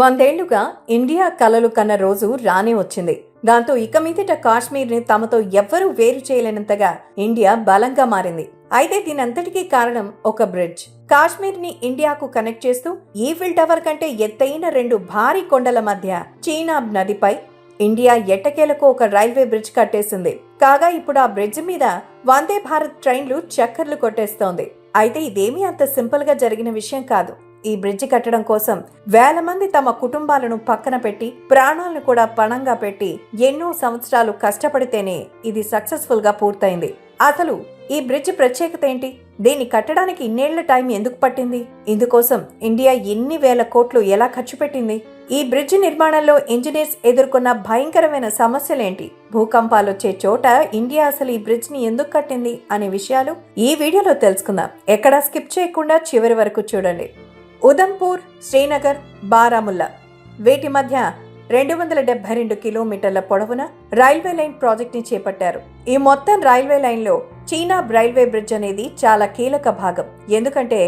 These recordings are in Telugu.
వందేళ్ళుగా ఇండియా కలలు కన్న రోజు రానే వచ్చింది. దాంతో ఇక మీదట కాశ్మీర్ని తమతో ఎవ్వరూ వేరు చేయలేనంతగా ఇండియా బలంగా మారింది. అయితే దీనంతటికీ కారణం ఒక బ్రిడ్జ్. కాశ్మీర్ని ఇండియాకు కనెక్ట్ చేస్తూ ఈఫిల్ టవర్ కంటే ఎత్తైన రెండు భారీ కొండల మధ్య చీనాబ్ నదిపై ఇండియా ఎట్టకేలకు ఒక రైల్వే బ్రిడ్జ్ కట్టేసింది. కాగా ఇప్పుడు ఆ బ్రిడ్జ్ మీద వందే భారత్ ట్రైన్లు చక్కర్లు కొట్టేస్తోంది. అయితే ఇదేమీ అంత సింపుల్గా జరిగిన విషయం కాదు. ఈ బ్రిడ్జి కట్టడం కోసం వేల మంది తమ కుటుంబాలను పక్కన పెట్టి ప్రాణాలను కూడా పణంగా పెట్టి ఎన్నో సంవత్సరాలు కష్టపడితేనే ఇది సక్సెస్ఫుల్గా పూర్తయింది. అసలు ఈ బ్రిడ్జ్ ప్రత్యేకత ఏంటి? దీన్ని కట్టడానికి ఇన్నేళ్ళ టైం ఎందుకు పట్టింది? ఇందుకోసం ఇండియా ఎన్ని వేల కోట్లు ఎలా ఖర్చు పెట్టింది? ఈ బ్రిడ్జ్ నిర్మాణంలో ఇంజనీర్స్ ఎదుర్కొన్న భయంకరమైన సమస్యలేంటి? భూకంపాలు వచ్చే చోట ఇండియా అసలు ఈ బ్రిడ్జ్ని ఎందుకు కట్టింది? అనే విషయాలు ఈ వీడియోలో తెలుసుకుందాం. ఎక్కడా స్కిప్ చేయకుండా చివరి వరకు చూడండి. ఉదంపూర్ శ్రీనగర్ బారాముల్లా. వీటి మధ్య రెండు వందల డెబ్బై రెండు కిలోమీటర్ల పొడవున రైల్వే లైన్ ప్రాజెక్ట్ని చేపట్టారు. ఈ మొత్తం రైల్వే లైన్లో చీనా రైల్వే బ్రిడ్జ్ అనేది చాలా కీలక భాగం. ఎందుకంటే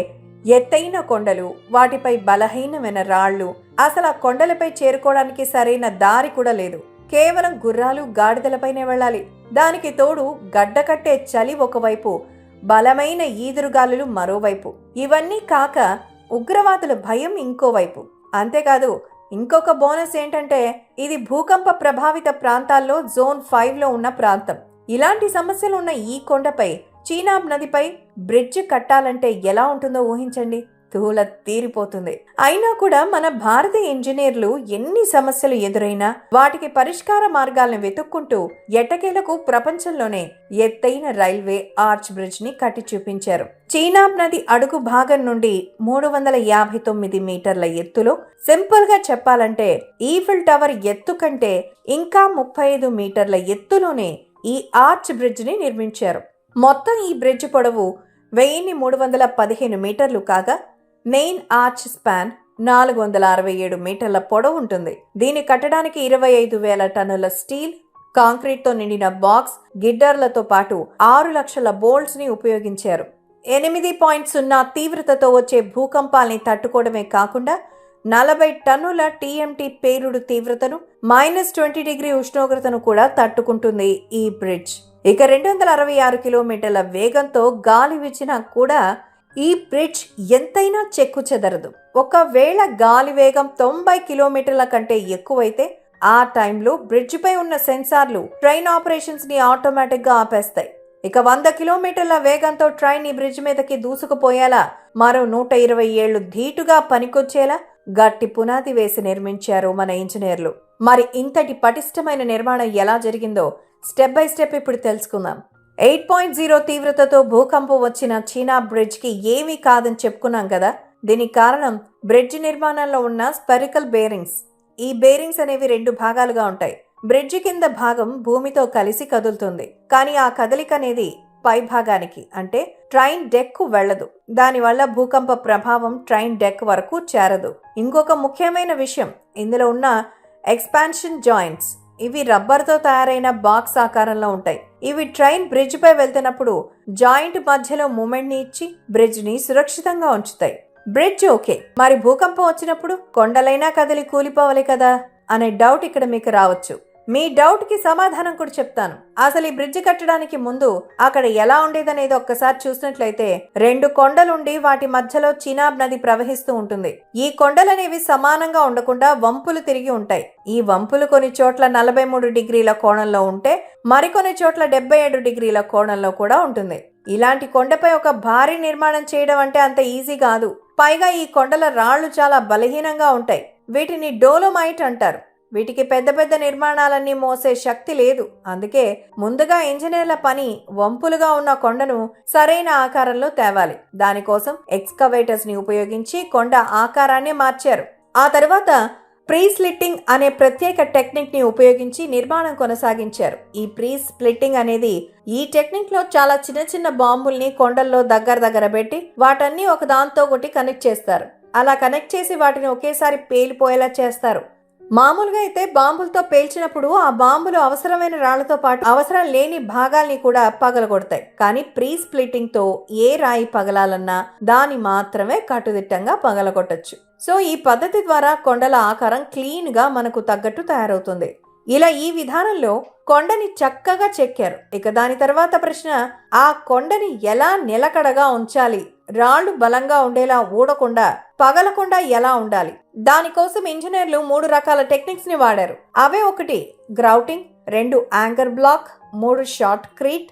ఎత్తైన కొండలు వాటిపై బలహీనమైన రాళ్ళు అసలు ఆ కొండలపై చేరుకోవడానికి సరైన దారి కూడా లేదు. కేవలం గుర్రాలు గాడిదలపైనే వెళ్ళాలి. దానికి తోడు గడ్డకట్టే చలి ఒకవైపు బలమైన ఈదురుగాలులు మరోవైపు. ఇవన్నీ కాక ఉగ్రవాదుల భయం ఇంకోవైపు అంతేకాదు ఇంకొక బోనస్ ఏంటంటే ఇది భూకంప ప్రభావిత ప్రాంతాల్లో జోన్ ఫైవ్లో ఉన్న ప్రాంతం. ఇలాంటి సమస్యలు ఉన్న ఈ కొండపై చీనాబ్ నదిపై బ్రిడ్జ్ కట్టాలంటే ఎలా ఉంటుందో ఊహించండి. తూల తీరిపోతుంది. అయినా కూడా మన భారతీయ ఇంజనీర్లు ఎన్ని సమస్యలు ఎదురైనా వాటికి పరిష్కార మార్గాలను వెతుక్కుంటూ ఎట్టకేలకు ప్రపంచంలోనే ఎత్తైన రైల్వే ఆర్చ్ బ్రిడ్జ్ని కట్టి చూపించారు. చీనాబ్ నది అడుగు భాగం నుండి మూడు వందల యాభై తొమ్మిది మీటర్ల ఎత్తులో సింపుల్గా చెప్పాలంటే ఈఫిల్ టవర్ ఎత్తు కంటే ఇంకా ముప్పై ఐదు మీటర్ల ఎత్తులోనే ఈ ఆర్చ్ బ్రిడ్జ్ని నిర్మించారు. మొత్తం ఈ బ్రిడ్జ్ పొడవు వెయ్యిన్ని మూడు వందల పదిహేను మీటర్లు కాగా మెయిన్ ఆర్చ్ స్పాన్ నాలుగు వందల అరవై ఏడు మీటర్ల పొడవు ఉంటుంది. దీన్ని కట్టడానికి ఇరవై ఐదు వేల టన్నుల స్టీల్ కాంక్రీట్తో నిండిన బాక్స్ గిడ్డర్లతో పాటు ఆరు లక్షల బోల్ట్స్ని ఉపయోగించారు. ఎనిమిది పాయింట్ సున్నా తీవ్రతతో వచ్చే భూకంపాల్ని తట్టుకోవడమే కాకుండా నలభై టన్నుల టీఎంటీ పేలుడు తీవ్రతను మైనస్ ట్వంటీ డిగ్రీ ఉష్ణోగ్రతను కూడా తట్టుకుంటుంది ఈ బ్రిడ్జ్. ఇక రెండు వందల అరవై ఆరు కిలోమీటర్ల వేగంతో గాలి విచ్చినా కూడా ఈ బ్రిడ్జ్ ఎంతైనా చెక్కు చెదరదు. ఒకవేళ గాలి వేగం తొంభై కిలోమీటర్ల కంటే ఎక్కువైతే ఆ టైంలో బ్రిడ్జ్ పై ఉన్న సెన్సార్లు ట్రైన్ ఆపరేషన్స్ని ఆటోమేటిక్గా ఆపేస్తాయి. ఇక వంద కిలోమీటర్ల వేగంతో ట్రైన్ ఈ బ్రిడ్జ్ మీదకి దూసుకుపోయేలా మరో నూట ఇరవై ఏళ్ళు ధీటుగా పనికొచ్చేలా గట్టి పునాది వేసి నిర్మించారు మన ఇంజనీర్లు. మరి ఇంతటి పటిష్టమైన నిర్మాణం ఎలా జరిగిందో స్టెప్ బై స్టెప్ ఇప్పుడు తెలుసుకుందాం. ఎయిట్ పాయింట్ జీరో తీవ్రతతో భూకంపం వచ్చిన చీనా బ్రిడ్జ్కి ఏమీ కాదని చెప్పుకున్నాం కదా. దీనికి కారణం బ్రిడ్జ్ నిర్మాణంలో ఉన్న స్పెరికల్ బేరింగ్స్. ఈ బేరింగ్స్ అనేవి రెండు భాగాలుగా ఉంటాయి. బ్రిడ్జ్ కింద భాగం భూమితో కలిసి కదులుతుంది. కానీ ఆ కదలిక అనేది పై భాగానికి అంటే ట్రైన్ డెక్ వెళ్ళదు. దానివల్ల భూకంప ప్రభావం ట్రైన్ డెక్ వరకు చేరదు. ఇంకొక ముఖ్యమైన విషయం ఇందులో ఉన్న ఎక్స్పాన్షన్ జాయింట్స్. ఇవి రబ్బర్తో తయారైన బాక్స్ ఆకారంలో ఉంటాయి. ఇవి ట్రైన్ బ్రిడ్జ్ పై వెళ్తున్నప్పుడు జాయింట్ మధ్యలో మూమెంట్ని ఇచ్చి బ్రిడ్జ్ని సురక్షితంగా ఉంచుతాయి. Bridge okay. మరి భూకంపం వచ్చినప్పుడు కొండలైనా కదిలి కూలిపోవాలి కదా? అనే డౌట్ ఇక్కడ మీకు రావచ్చు. మీ డౌట్కి సమాధానం కూడా చెప్తాను. అసలు ఈ బ్రిడ్జ్ కట్టడానికి ముందు అక్కడ ఎలా ఉండేదనేది ఒక్కసారి చూసినట్లయితే రెండు కొండలుండి వాటి మధ్యలో చినాబ్ నది ప్రవహిస్తూ ఉంటుంది. ఈ కొండలనేవి సమానంగా ఉండకుండా వంపులు తిరిగి ఉంటాయి. ఈ వంపులు కొన్ని చోట్ల నలభై మూడు డిగ్రీల కోణంలో ఉంటే మరికొన్ని చోట్ల డెబ్బై ఏడు డిగ్రీల కోణంలో కూడా ఉంటుంది. ఇలాంటి కొండపై ఒక భారీ నిర్మాణం చేయడం అంటే అంత ఈజీ కాదు. పైగా ఈ కొండల రాళ్ళు చాలా బలహీనంగా ఉంటాయి. వీటిని డోలోమైట్ అంటారు. వీటికి పెద్ద పెద్ద నిర్మాణాలన్నీ మోసే శక్తి లేదు. అందుకే ముందుగా ఇంజనీర్ల పని వంపులుగా ఉన్న కొండను సరైన ఆకారంలో తేవాలి. దానికోసం ఎక్స్కవేటర్స్ని ఉపయోగించి కొండ ఆకారాన్ని మార్చారు. ఆ తర్వాత ప్రీ స్లిట్టింగ్ అనే ప్రత్యేక టెక్నిక్ని ఉపయోగించి నిర్మాణం కొనసాగించారు. ఈ ప్రీ స్ప్లిట్టింగ్ అనేది ఈ టెక్నిక్లో చాలా చిన్న చిన్న బాంబుల్ని కొండల్లో దగ్గర దగ్గర పెట్టి వాటన్ని ఒక దాంతో ఒకటి కనెక్ట్ చేస్తారు. అలా కనెక్ట్ చేసి వాటిని ఒకేసారి పేలిపోయేలా చేస్తారు. మామూలుగా అయితే బాంబులతో పేల్చినప్పుడు ఆ బాంబులు అవసరమైన రాళ్ళతో పాటు అవసరం లేని భాగాల్ని కూడా పగలగొడతాయి. కానీ ప్రీ స్ప్లిట్టింగ్తో ఏ రాయి పగలాలన్నా దాని మాత్రమే కట్టుదిట్టంగా పగలగొట్టచ్చు. సో ఈ పద్ధతి ద్వారా కొండల ఆకారం క్లీన్గా మనకు తగ్గట్టు తయారవుతుంది. ఇలా ఈ విధానంలో కొండని చక్కగా చెక్కారు. ఇక దాని తర్వాత ప్రశ్న ఆ కొండని ఎలా నిలకడగా ఉంచాలి? రాళ్ళు బలంగా ఉండేలా ఊడకుండా పగలకుండా ఎలా ఉండాలి? దానికోసం ఇంజనీర్లు మూడు రకాల టెక్నిక్స్ని వాడారు. అవే ఒకటి గ్రౌటింగ్ రెండు యాంకర్ బ్లాక్ మూడు shotcrete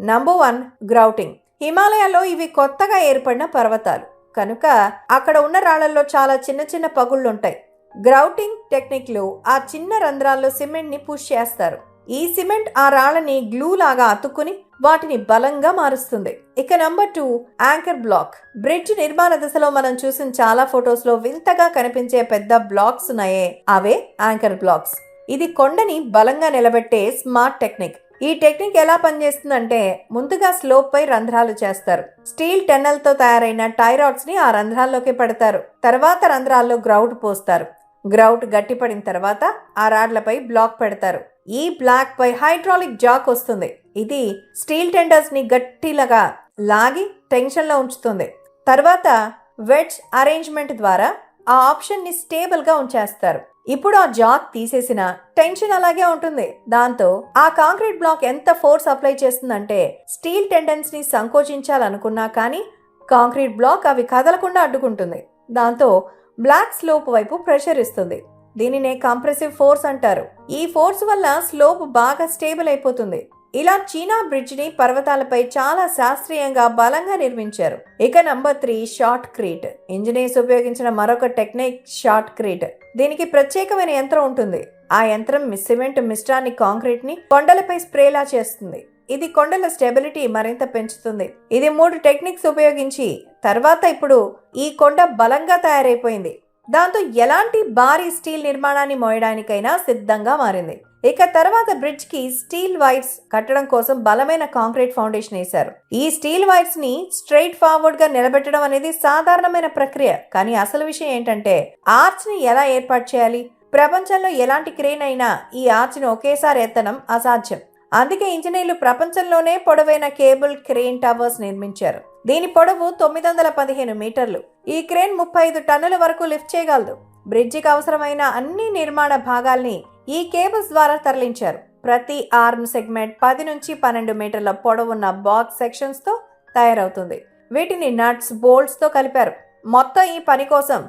number one grouting. హిమాలయాల్లో ఇవి కొత్తగా ఏర్పడిన పర్వతాలు. కనుక అక్కడ ఉన్న రాళ్ళలో చాలా చిన్న చిన్న పగుళ్ళుంటాయి. గ్రౌటింగ్ టెక్నిక్లో ఆ చిన్న రంధ్రాల్లో సిమెంట్ని పుష్ చేస్తారు. ఈ సిమెంట్ ఆ రాళ్ళని గ్లూ లాగా అతుక్కుని వాటిని బలంగా మారుస్తుంది. ఇక number two anchor block. Bridge నిర్మాణ దశలో మనం చూసిన చాలా ఫొటోస్లో వింతగా కనిపించే పెద్ద బ్లాక్స్ ఉన్నాయే. అవే యాంకర్ బ్లాక్స్. ఇది కొండని బలంగా నిలబెట్టే స్మార్ట్ టెక్నిక్. ఈ టెక్నిక్ ఎలా పనిచేస్తుందంటే ముందుగా స్లోప్ పై రంధ్రాలు చేస్తారు. స్టీల్ టెన్నెల్తో తయారైన టైరాడ్స్ని ఆ రంధ్రాల్లోకి పెడతారు. తర్వాత రంధ్రాల్లో గ్రౌట్ పోస్తారు. గ్రౌట్ గట్టిపడిన తర్వాత ఆ రాడ్లపై బ్లాక్ పెడతారు. ఈ బ్లాక్ పై హైడ్రాలిక్ జాక్ వస్తుంది. ఇది స్టీల్ టెండర్స్ని గట్టిలాగా లాగి టెన్షన్లో ఉంచుతుంది. తర్వాత వెడ్జ్ అరేంజ్మెంట్ ద్వారా ఆ ఆప్షన్ని స్టేబుల్గా ఉంచేస్తారు. ఇప్పుడు ఆ జాక్ తీసేసిన టెన్షన్ అలాగే ఉంటుంది. దాంతో ఆ కాంక్రీట్ బ్లాక్ ఎంత ఫోర్స్ అప్లై చేస్తుందంటే స్టీల్ టెండెన్స్ని సంకోచించాలనుకున్నా కానీ కాంక్రీట్ బ్లాక్ అవి కదలకుండా అడ్డుకుంటుంది. దాంతో బ్లాక్ స్లోప్ వైపు ప్రెషర్ ఇస్తుంది. దీనినే కంప్రెసివ్ ఫోర్స్ అంటారు. ఈ ఫోర్స్ వల్ల స్లోప్ బాగా స్టేబుల్ అయిపోతుంది. ఇలా చీనా బ్రిడ్జ్ని పర్వతాలపై చాలా శాస్త్రీయంగా బలంగా నిర్మించారు. ఇక number three shotcrete engineers ఉపయోగించిన మరొక టెక్నిక్ షార్ట్ క్రీట్ దీనికి ప్రత్యేకమైన యంత్రం ఉంటుంది. ఆ యంత్రం సిమెంట్ మిశ్రాన్ని కాంక్రీట్ని కొండలపై స్ప్రేలా చేస్తుంది. ఇది కొండల స్టెబిలిటీ మరింత పెంచుతుంది. ఇది మూడు టెక్నిక్స్ ఉపయోగించి తర్వాత ఇప్పుడు ఈ కొండ బలంగా తయారైపోయింది. దాంతో ఎలాంటి భారీ స్టీల్ నిర్మాణాన్ని మోయడానికైనా సిద్ధంగా మారింది. ఇక తర్వాత బ్రిడ్జ్కి స్టీల్ వైర్స్ కట్టడం కోసం బలమైన కాంక్రీట్ ఫౌండేషన్ వేశారు. ఈ స్టీల్ వైర్స్ని స్ట్రైట్ ఫార్వర్డ్గా నిలబెట్టడం అనేది సాధారణమైన ప్రక్రియ. కానీ అసలు విషయం ఏంటంటే ఆర్చ్ని ఎలా ఏర్పాటు చేయాలి? ప్రపంచంలో ఎలాంటి క్రేన్ అయినా ఈ ఆర్చ్ని ఒకేసారి ఎత్తడం అసాధ్యం. అందుకే ఇంజనీర్లు ప్రపంచంలోనే పొడవైన కేబుల్ క్రేన్ టవర్స్ నిర్మించారు. దీని పొడవు తొమ్మిది వందల పదిహేను మీటర్లు. ఈ క్రేన్ ముప్పై ఐదు టన్నుల వరకు లిఫ్ట్ చేయగలదు. బ్రిడ్జికి అవసరమైన అన్ని నిర్మాణ భాగాల్ని ఈ కేబుల్స్ ద్వారా తరలించారు. ప్రతి ఆర్మ్ సెగ్మెంట్ పది నుంచి పన్నెండు మీటర్ల పొడవున్న బాక్స్ సెక్షన్స్తో తయారవుతుంది. వీటిని నట్స్ బోల్ట్స్తో కలిపారు. మొత్తం ఈ పని కోసం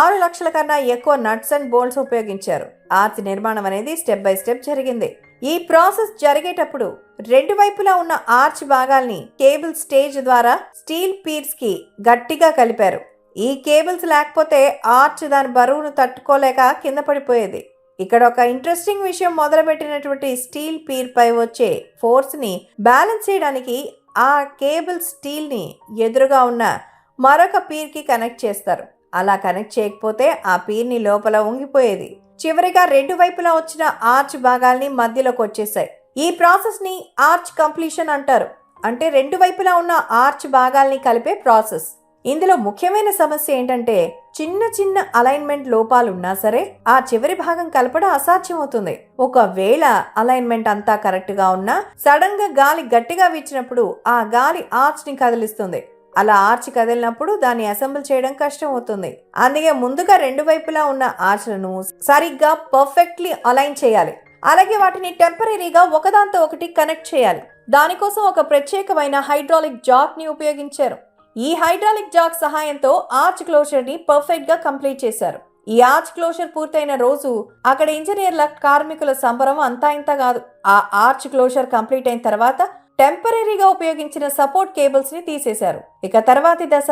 ఆరు లక్షల కన్నా ఎక్కువ నట్స్ అండ్ బోల్ట్స్ ఉపయోగించారు. ఆర్చ్ నిర్మాణం అనేది స్టెప్ బై స్టెప్ జరిగింది. ఈ ప్రాసెస్ జరిగేటప్పుడు రెండు వైపులా ఉన్న ఆర్చ్ భాగాల్ని కేబుల్ స్టేజ్ ద్వారా స్టీల్ పీర్స్కి గట్టిగా కలిపారు. ఈ కేబుల్స్ లేకపోతే ఆర్చ్ దాని బరువును తట్టుకోలేక కింద పడిపోయేది. ఇక్కడ ఒక ఇంట్రెస్టింగ్ విషయం మొదలుపెట్టినటువంటి స్టీల్ పీర్ పై వచ్చే ఫోర్స్ని బ్యాలెన్స్ చేయడానికి ఆ కేబుల్ స్టీల్ని ఎదురుగా ఉన్న మరొక పీర్కి కనెక్ట్ చేస్తారు. అలా కనెక్ట్ చేయకపోతే ఆ పీర్ని లోపల ఉంగిపోయేది. చివరిగా రెండు వైపులా వచ్చిన ఆర్చ్ భాగాల్ని మధ్యలోకి వచ్చేసాయి. ఈ ప్రాసెస్ని ఆర్చ్ కంప్లీషన్ అంటారు. అంటే రెండు వైపులా ఉన్న ఆర్చ్ భాగాల్ని కలిపే ప్రాసెస్. ఇందులో ముఖ్యమైన సమస్య ఏంటంటే చిన్న చిన్న అలైన్మెంట్ లోపాలు ఉన్నా సరే ఆ చివరి భాగం కలపడం అసాధ్యం అవుతుంది ఒకవేళ అలైన్మెంట్ అంతా కరెక్ట్గా ఉన్నా సడన్గా గాలి గట్టిగా వీచినప్పుడు ఆ గాలి ఆర్చ్ని కదిలిస్తుంది. అలా ఆర్చ్ కదిలినప్పుడు దాన్ని అసెంబుల్ చేయడం కష్టం అవుతుంది అందుకే ముందుగా రెండు వైపులా ఉన్న ఆర్చ్లను సరిగ్గా పర్ఫెక్ట్లీ అలైన్ చేయాలి. అలాగే వాటిని టెంపరీగా ఒకదాంతో ఒకటి కనెక్ట్ చేయాలి. దానికోసం ఒక ప్రత్యేకమైన హైడ్రాలిక్ జాక్ని ఉపయోగించారు. ఈ హైడ్రాలిక్ జాక్ సహాయంతో ఆర్చ్ క్లోజర్ని పర్ఫెక్ట్గా కంప్లీట్ చేశారు. ఈ ఆర్చ్ క్లోజర్ పూర్తయిన రోజు అక్కడ ఇంజనీర్ల కార్మికుల సంబరం అంతా ఇంత కాదు. ఆ ఆర్చ్ క్లోజర్ కంప్లీట్ అయిన తర్వాత టెంపరీగా ఉపయోగించిన సపోర్ట్ కేబుల్స్ని తీసేశారు. ఇక తర్వాతి దశ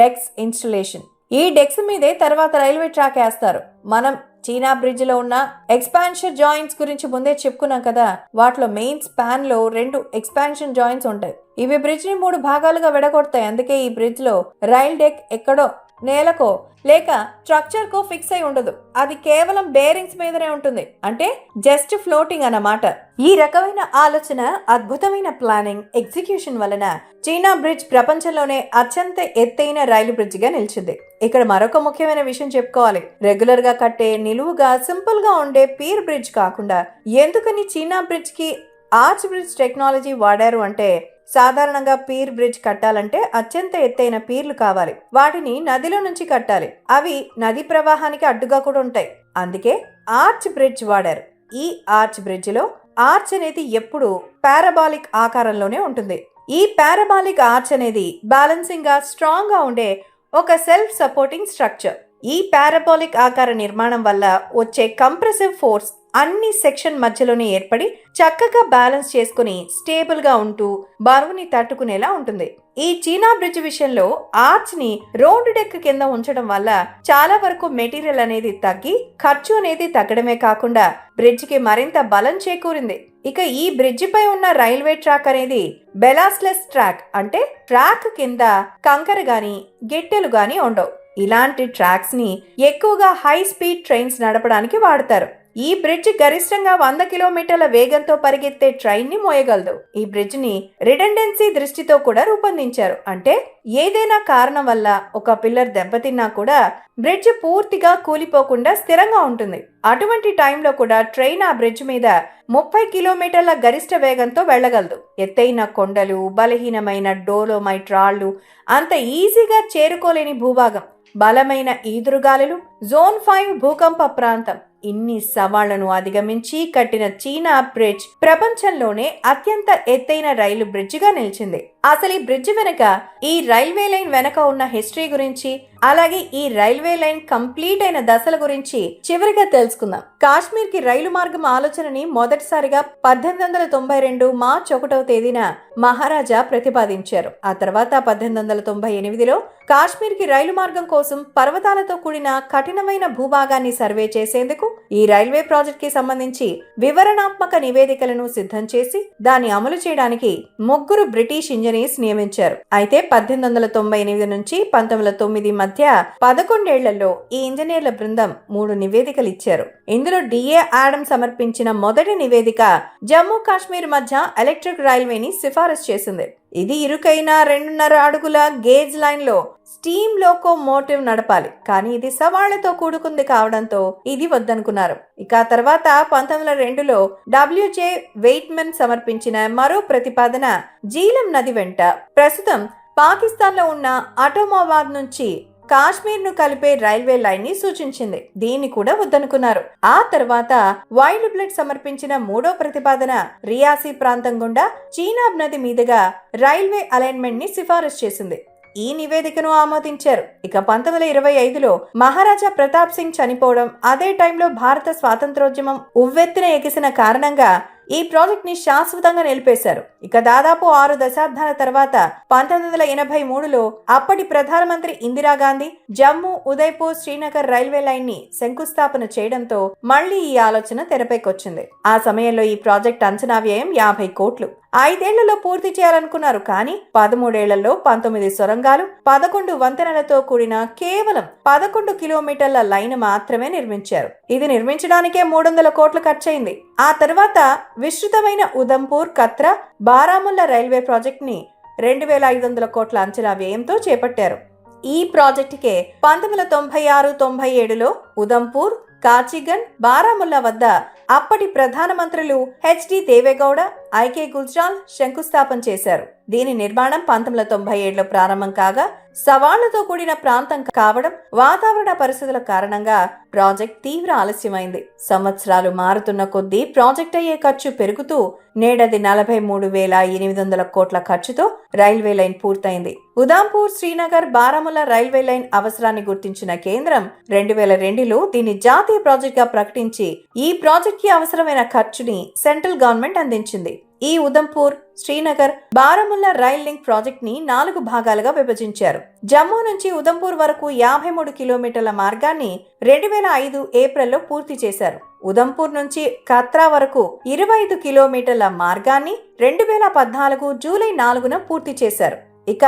డెక్స్ ఇన్స్టలేషన్. ఈ డెక్స్ మీదే తర్వాత రైల్వే ట్రాక్ వేస్తారు. మనం చీనా బ్రిడ్జ్లో ఉన్న ఎక్స్పాన్షన్ జాయింట్స్ గురించి ముందే చెప్పుకున్నాం కదా. వాటిలో మెయిన్ స్పాన్లో రెండు ఎక్స్పాన్షన్ జాయింట్స్ ఉంటాయి. ఇవి బ్రిడ్జ్ని మూడు భాగాలుగా విడగొడతాయి. అందుకే ఈ బ్రిడ్జ్లో రైల్ డెక్ ఎక్కడో నేలకో లేక స్ట్రక్చర్ కో ఫిక్స్ అయి ఉండదు. అది కేవలం బేరింగ్స్ మీదనే ఉంటుంది. అంటే జస్ట్ ఫ్లోటింగ్ అన్నమాట. ఈ రకమైన ఆలోచన అద్భుతమైన ప్లానింగ్ ఎగ్జిక్యూషన్ వలన చైనా బ్రిడ్జ్ ప్రపంచంలోనే అత్యంత ఎత్తైన రైలు బ్రిడ్జ్గా నిలిచింది. ఇక్కడ మరొక ముఖ్యమైన విషయం చెప్పుకోవాలి. రెగ్యులర్గా కట్టే నిలువుగా సింపుల్గా ఉండే పీర్ బ్రిడ్జ్ కాకుండా ఎందుకని చైనా బ్రిడ్జ్కి ఆర్చ్ బ్రిడ్జ్ టెక్నాలజీ వాడారు అంటే సాధారణంగా పీర్ బ్రిడ్జ్ కట్టాలంటే అత్యంత ఎత్తైన పీర్లు కావాలి. వాటిని నదిలో నుంచి కట్టాలి. అవి నది ప్రవాహానికి అడ్డుగా కూడా ఉంటాయి. అందుకే ఆర్చ్ బ్రిడ్జ్ వాడారు. ఈ ఆర్చ్ బ్రిడ్జ్లో ఆర్చ్ అనేది ఎప్పుడు పారాబాలిక్ ఆకారంలోనే ఉంటుంది. ఈ పారాబాలిక్ ఆర్చ్ అనేది బ్యాలెన్సింగ్గా స్ట్రాంగ్గా ఉండే ఒక సెల్ఫ్ సపోర్టింగ్ స్ట్రక్చర్. ఈ పారాబాలిక్ ఆకార నిర్మాణం వల్ల వచ్చే కంప్రెసివ్ ఫోర్స్ అన్ని సెక్షన్ మధ్యలోనే ఏర్పడి చక్కగా బ్యాలెన్స్ చేసుకుని స్టేబుల్గా ఉంటూ బరువుని తట్టుకునేలా ఉంటుంది. ఈ చీనా బ్రిడ్జ్ విషయంలో ఆర్చ్ని రోడ్ డెక్ కింద ఉంచడం వల్ల చాలా వరకు మెటీరియల్ అనేది తగ్గి ఖర్చు అనేది తగ్గడమే కాకుండా బ్రిడ్జ్కి మరింత బలం చేకూరింది. ఇక ఈ బ్రిడ్జ్ పై ఉన్న రైల్వే ట్రాక్ అనేది బెలాస్లెస్ ట్రాక్ అంటే ట్రాక్ కింద కంకర గాని గిట్టెలు గాని ఉండవు. ఇలాంటి ట్రాక్స్ని ఎక్కువగా హై స్పీడ్ ట్రైన్స్ నడపడానికి వాడతారు. ఈ బ్రిడ్జ్ గరిష్టంగా వంద కిలోమీటర్ల వేగంతో పరిగెత్తే ట్రైన్ని మోయగలదు. ఈ బ్రిడ్జ్ని రిడెండెన్సీ దృష్టితో కూడా రూపొందించారు. అంటే ఏదైనా కారణం వల్ల ఒక పిల్లర్ దెబ్బతిన్నా కూడా బ్రిడ్జ్ పూర్తిగా కూలిపోకుండా స్థిరంగా ఉంటుంది. అటువంటి టైంలో కూడా ట్రైన్ ఆ బ్రిడ్జ్ మీద ముప్పై కిలోమీటర్ల గరిష్ట వేగంతో వెళ్ళగలదు. ఎత్తైన కొండలు బలహీనమైన డోలోమైట్ రాళ్ళు అంత ఈజీగా చేరుకోలేని భూభాగం. బలమైన ఈదురుగాలులు జోన్ ఫైవ్ భూకంప ప్రాంతం. ఇన్ని సవాళ్ళను అధిగమించి కట్టిన చీనా బ్రిడ్జ్ ప్రపంచంలోనే అత్యంత ఎత్తైన రైలు బ్రిడ్జిగా నిలిచింది. అసలు ఈ బ్రిడ్జ్ వెనక ఈ రైల్వే లైన్ వెనక ఉన్న హిస్టరీ గురించి అలాగే ఈ రైల్వే లైన్ కంప్లీట్ అయిన దశల గురించి చివరిగా తెలుసుకుందాం. కాశ్మీర్కి రైలు మార్గం ఆలోచనని మొదటిసారిగా పద్దెనిమిది వందల తొంభై రెండు మార్చ్ ఒకటవ తేదీన మహారాజా ప్రతిపాదించారు. ఆ తర్వాత పద్దెనిమిది వందల తొంభై ఎనిమిదిలో కాశ్మీర్కి రైలు మార్గం కోసం పర్వతాలతో కూడిన కఠినమైన భూభాగాన్ని సర్వే చేసేందుకు ఈ రైల్వే ప్రాజెక్ట్కి సంబంధించి వివరణాత్మక నివేదికలను సిద్ధం చేసి దాన్ని అమలు చేయడానికి ముగ్గురు బ్రిటిష్ ఇంజనీర్స్ నియమించారు. అయితే పద్దెనిమిది వందల తొంభై ఎనిమిది నుంచి పంతొమ్మిది వందల తొమ్మిది మధ్య పదకొండేళ్ళలో ఈ ఇంజనీర్ల బృందం మూడు నివేదికలు ఇచ్చారు. ఇందులో డిఏ ఆడమ్ సమర్పించిన మొదటి నివేదిక జమ్మూ కాశ్మీర్ మధ్య ఎలక్ట్రిక్ రైల్వేని సిఫారసు చేసింది. ఇది ఇరుకైన రెండున్నర అడుగుల గేజ్ లైన్లో స్టీమ్ లోకో మోటివ్ నడపాలి. కానీ ఇది సవాళ్ళతో కూడుకుంది కావడంతో ఇది వద్దనుకున్నారు. ఇక తర్వాత పంతొమ్మిది వందల రెండులో డబ్ల్యూజే వెయిట్మెన్ సమర్పించిన మరో ప్రతిపాదన జీలం నది వెంట ప్రస్తుతం పాకిస్తాన్లో ఉన్న అటోమాబాద్ నుంచి కాశ్మీర్ను కలిపే రైల్వే లైన్ని సూచించింది. దీన్ని కూడా వద్దనుకున్నారు. ఆ తర్వాత వైల్డ్ బ్లడ్ సమర్పించిన మూడో ప్రతిపాదన రియాసీ ప్రాంతం గుండా చీనాబ్ నది మీదుగా రైల్వే అలైన్మెంట్ని సిఫారసు చేసింది. ఈ నివేదికను ఆమోదించారు. ఇక పంతొమ్మిది వందల ఇరవై ఐదులో మహారాజా ప్రతాప్ సింగ్ చనిపోవడం అదే టైంలో భారత స్వాతంత్రోద్యమం ఉవ్వెత్తున ఎగిసిన కారణంగా ఈ ప్రాజెక్ట్ని శాశ్వతంగా నిలిపేశారు. ఇక దాదాపు ఆరు దశాబ్దాల తర్వాత పంతొమ్మిది వందల ఎనభై మూడులో అప్పటి ప్రధానమంత్రి ఇందిరాగాంధీ జమ్మూ ఉదయ్పూర్ శ్రీనగర్ రైల్వే లైన్ని శంకుస్థాపన చేయడంతో మళ్ళీ ఈ ఆలోచన తెరపైకొచ్చింది. ఆ సమయంలో ఈ ప్రాజెక్ట్ అంచనా వ్యయం యాభై కోట్లు. ఐదేళ్ళలో పూర్తి చేయాలనుకున్నారు కానీ పదమూడేళ్ళలో పంతొమ్మిది సొరంగాలు పదకొండు వంతెనలతో కూడిన కేవలం పదకొండు కిలోమీటర్ల లైన్ మాత్రమే నిర్మించారు. ఇది నిర్మించడానికే మూడు వందల కోట్లు ఖర్చయింది. ఆ తర్వాత విస్తృతమైన ఉదంపూర్ కత్రా బారాముల్లా రైల్వే ప్రాజెక్ట్ని రెండు వేల ఐదు వందల కోట్ల అంచనా వ్యయంతో చేపట్టారు. ఈ ప్రాజెక్టుకే పంతొమ్మిది వందల తొంభై ఆరు తొంభై ఏడులో ఉదంపూర్ కాచిగన్ బారాముల్లా వద్ద అప్పటి ప్రధానమంత్రులు హెచ్డి దేవేగౌడ ఐకే గుజ్రాల్ శంకుస్థాపన చేశారు. దీని నిర్మాణం పంతొమ్మిది వందల తొంభై ఏడులో ప్రారంభం కాగా సవాళ్ళతో కూడిన ప్రాంతం కావడం వాతావరణ పరిస్థితుల కారణంగా ప్రాజెక్ట్ తీవ్ర ఆలస్యమైంది. సంవత్సరాలు మారుతున్న కొద్దీ ప్రాజెక్ట్ అయ్యే ఖర్చు పెరుగుతూ నేడది నలభై మూడు వేల ఎనిమిది వందల కోట్ల ఖర్చుతో రైల్వే లైన్ పూర్తయింది. ఉదాంపూర్ శ్రీనగర్ బారాముల రైల్వే లైన్ అవసరాన్ని గుర్తించిన కేంద్రం రెండు వేల రెండులో దీన్ని జాతీయ ప్రాజెక్ట్గా ప్రకటించి ఈ ప్రాజెక్ట్కి అవసరమైన ఖర్చుని సెంట్రల్ గవర్నమెంట్ అందించింది. ఈ ఉదంపూర్ శ్రీనగర్ బారాముల్లా రైల్ లింక్ ప్రాజెక్ట్ని నాలుగు భాగాలుగా విభజించారు. జమ్మూ నుంచి ఉదంపూర్ వరకు యాభై మూడు కిలోమీటర్ల మార్గాన్ని రెండు వేల ఐదు ఏప్రిల్లో పూర్తి చేశారు. ఉదంపూర్ నుంచి కత్రా వరకు ఇరవై ఐదు కిలోమీటర్ల మార్గాన్ని రెండు వేల పద్నాలుగు జూలై నాలుగున పూర్తి చేశారు. ఇక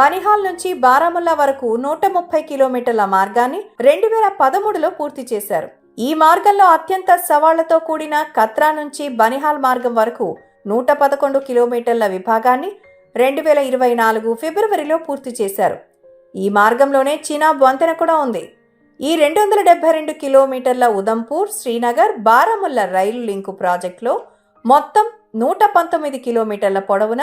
బనిహాల్ నుంచి బారాముల్లా వరకు నూట ముప్పై కిలోమీటర్ల మార్గాన్ని రెండు వేల పదమూడులో పూర్తి చేశారు. ఈ మార్గంలో అత్యంత సవాళ్ళతో కూడిన కత్రా నుంచి బనిహాల్ మార్గం వరకు నూట పదకొండు కిలోమీటర్ల విభాగాన్ని రెండు వేల ఇరవై నాలుగు ఫిబ్రవరిలో పూర్తి చేశారు. ఈ మార్గంలోనే చీనాబ్ వంతెన కూడా ఉంది. ఈ రెండు వందల డెబ్బై రెండు కిలోమీటర్ల ఉదంపూర్ శ్రీనగర్ బారాముల్లా రైలు లింకు ప్రాజెక్టులో మొత్తం నూట పంతొమ్మిది కిలోమీటర్ల పొడవున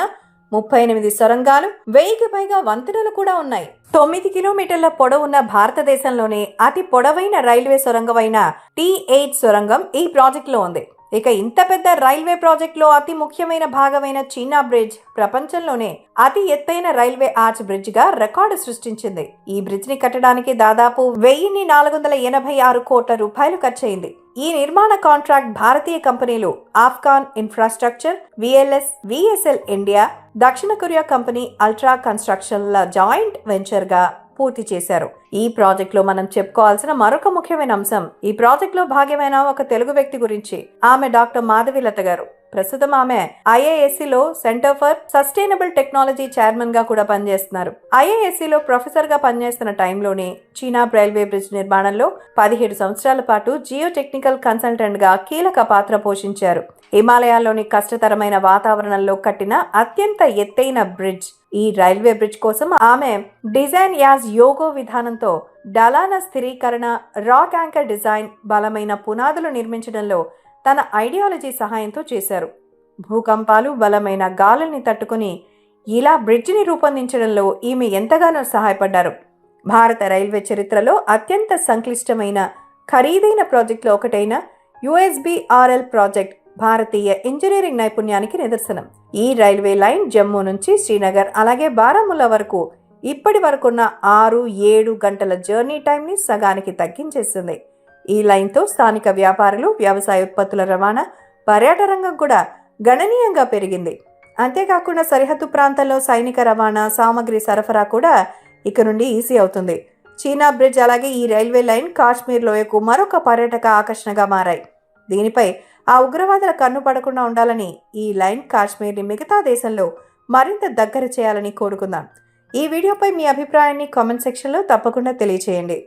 ముప్పై ఎనిమిది సొరంగాలు వెయ్యికి పైగా వంతెనలు కూడా ఉన్నాయి. తొమ్మిది కిలోమీటర్ల పొడవున్న భారతదేశంలోనే అతి పొడవైన రైల్వే సొరంగమైన టీ ఎయిట్ సొరంగం ఈ ప్రాజెక్టులో ఉంది. ఇక ఇంత పెద్ద రైల్వే ప్రాజెక్టులో అతి ముఖ్యమైన భాగమైన చీనా బ్రిడ్జ్ ప్రపంచంలోనే అతి ఎత్తైన రైల్వే ఆర్చ్ బ్రిడ్జ్గా రికార్డు సృష్టించింది. ఈ బ్రిడ్జ్ని కట్టడానికి దాదాపు వెయ్యిన్ని నాలుగు వందల ఎనభై ఆరు కోట్ల రూపాయలు ఖర్చయింది. ఈ నిర్మాణ కాంట్రాక్ట్ భారతీయ కంపెనీలు Afcons infrastructure VLS VSL India దక్షిణ కొరియా కంపెనీ అల్ట్రా కన్స్ట్రక్షన్ల జాయింట్ వెంచర్గా పూర్తి చేశారు. ఈ ప్రాజెక్ట్లో మనం చెప్పుకోవాల్సిన మరొక ముఖ్యమైన అంశం ఈ ప్రాజెక్ట్లో భాగమైన ఒక తెలుగు వ్యక్తి గురించి ఆమె డాక్టర్ మాధవిలత గారు. ప్రస్తుతం ఆమె ఐఐఎస్సి లో సెంటర్ ఫర్ సస్టైనబుల్ టెక్నాలజీ చైర్మన్గా కూడా పనిచేస్తున్నారు. ఐఐఎస్సి లో ప్రొఫెసర్గా పనిచేస్తున్న టైంలోనే చీనా రైల్వే బ్రిడ్జ్ నిర్మాణంలో పదిహేడు సంవత్సరాల పాటు జియో టెక్నికల్ కన్సల్టెంట్గా కీలక పాత్ర పోషించారు. హిమాలయాల్లోని కష్టతరమైన వాతావరణంలో కట్టిన అత్యంత ఎత్తైన బ్రిడ్జ్ ఈ రైల్వే బ్రిడ్జ్ కోసం ఆమె డిజైన్ యాజ్ యోగో విధానంతో డలాన స్థిరీకరణ రాక్ యాంకర్ డిజైన్ బలమైన పునాదులు నిర్మించడంలో తన ఐడియాలజీ సహాయంతో చేశారు. భూకంపాలు బలమైన గాలుల్ని తట్టుకుని ఇలా బ్రిడ్జిని రూపొందించడంలో ఈమె ఎంతగానో సహాయపడ్డారు. భారత రైల్వే చరిత్రలో అత్యంత సంక్లిష్టమైన ఖరీదైన ప్రాజెక్టులో ఒకటైన యుఎస్బిఆర్ఎల్ ప్రాజెక్ట్ భారతీయ ఇంజనీరింగ్ నైపుణ్యానికి నిదర్శనం. ఈ రైల్వే లైన్ జమ్మూ నుంచి శ్రీనగర్ అలాగే బారాముల్లా వరకు ఇప్పటి వరకున్న ఆరు ఏడు గంటల జర్నీ టైంని సగానికి తగ్గించేస్తుంది ఈ లైన్తో స్థానిక వ్యాపారులు వ్యవసాయ ఉత్పత్తుల రవాణా పర్యాటక రంగం కూడా గణనీయంగా పెరిగింది. అంతేకాకుండా సరిహద్దు ప్రాంతాల్లో సైనిక రవాణా సామగ్రి సరఫరా కూడా ఇక నుండి ఈజీ అవుతుంది. చీనా బ్రిడ్జ్ అలాగే ఈ రైల్వే లైన్ కాశ్మీర్ లోయకు మరొక పర్యాటక ఆకర్షణగా మారాయి. దీనిపై ఆ ఉగ్రవాదుల కన్ను పడకుండా ఉండాలని ఈ లైన్ కాశ్మీర్ని మిగతా దేశంలో మరింత దగ్గర చేయాలని కోరుకుందాం. ఈ వీడియోపై మీ అభిప్రాయాన్ని కామెంట్ సెక్షన్లో తప్పకుండా తెలియచేయండి.